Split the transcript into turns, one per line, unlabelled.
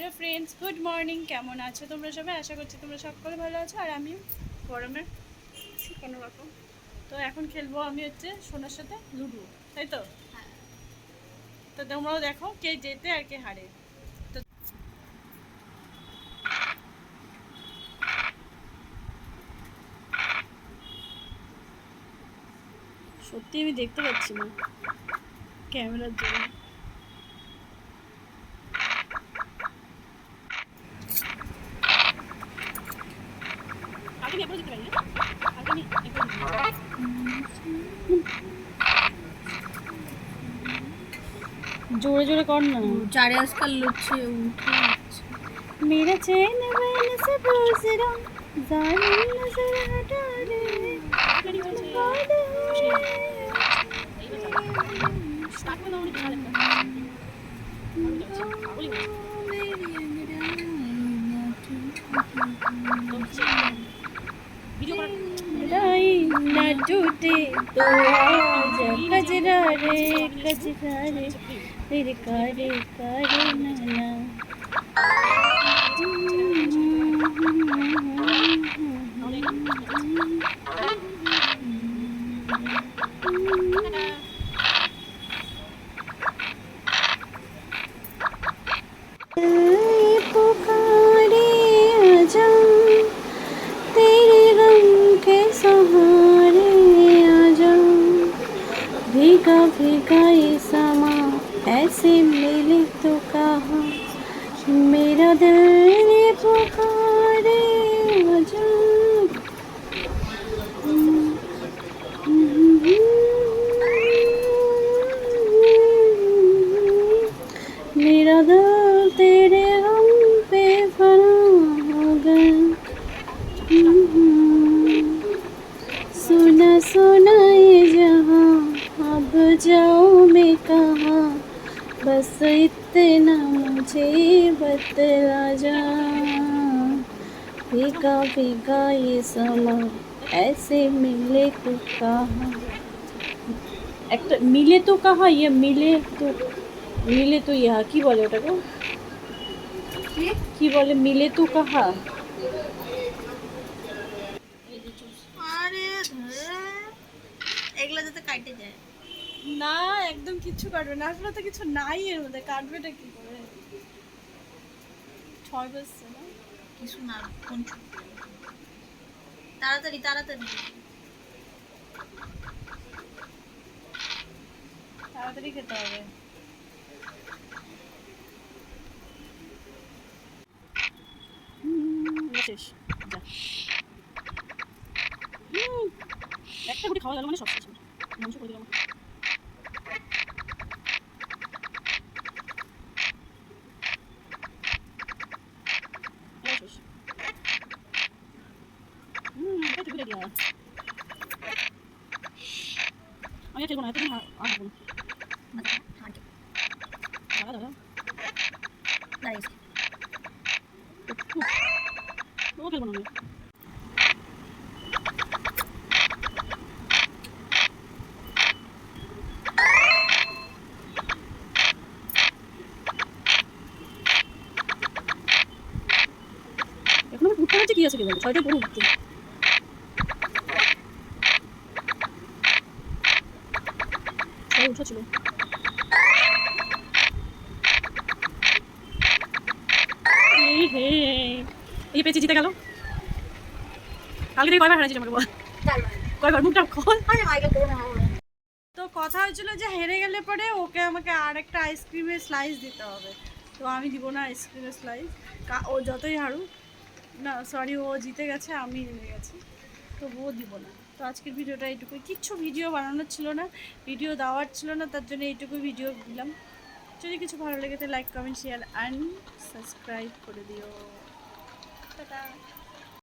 Hello friends good morning কেমন আছো তোমরা সবাই? আশা করছি তোমরা সকলে ভালো আছো। আর আমি গরমে কোনো রকম। তো এখন খেলব আমি হচ্ছে সোনার সাথে লুডো, তাই তো? তো তোমরাও দেখো কে জেতে আর কে হারে। সত্যি আমি দেখতে পাচ্ছি না। ক্যামেরার জন্য। আমি একবারও দিতে পারি না আগে আমি একবার দিতে পারি। জোরে জোরে কর না
চারে আজকাল লুচ্ছে উঠে যাচ্ছে।
मेरा चैन बैन से बोझ रहा जालिम नजर हटा दे না জুটে তো গজরা रे গজরা रे তেরে কারে কারে নানা Thank you. ऐसे मिले तो कहा मेरा दिल ये पुकारे आजा मेरा दिल तेरे हम पे फना हो गया सुना सुना ये जहाँ अब जाओ मैं कहाँ बस इतना मुझे बतला जा भीगा भीगा ये समा ऐसे मिले तो कहाँ একটা মিলে তো কাহা ইয়ে মিলে তো মিলে তো ইহা কি বলে ওটাকে কি বলে মিলে তো কাহা
আরে ধরে এগুলা যাতে কাটে যায়
না একদম কিচ্ছু কাটবে না। আসলে তো কিছু নাই এর মধ্যে কাটবেটা কি করে? ছয় বাজছে না?
কিছু না কোন তাড়াতাড়ি তাড়াতাড়ি।
তাড়াতাড়ি খেতে হবে। শেষ একটা গুটি খাওয়া গেল মানে সব শেষ। মাংস করে দিলাম এবার শেষ। হুম, এটা তো good idea। আমি আর খেলব না এতদিন আর আর খাব না
হাঁটে
দাঁড়া দাঁড়া
দাঁড়িয়েছে
ও খেলব না আমি এখন আমার উঠতে হচ্ছে কি আছে কি বলব ছয়টায় পড়ে উঠতে ছয় এই জিতে গেল। কালকে কয়বার হারাইছিস আমাকে কয়বার? মুখটা খোল। তো কথা হয়েছিল যে হেরে গেলে পরে ওকে আমাকে আর একটা আইসক্রিমের স্লাইস দিতে হবে। তো আমি দিব না আইসক্রিমের স্লাইস ও যতই হারুক, না সরি ও জিতে গেছে, আমি হেরে গেছি। তো ও দিব না। তো আজকের ভিডিওটা এইটুকু কিচ্ছু ভিডিও বানানোর ছিল না, ভিডিও দেওয়ার ছিল না, তার জন্য এইটুকু ভিডিও দিলাম। যদি কিছু ভালো লেগে like comment share and subscribe করে দিও। টাটা।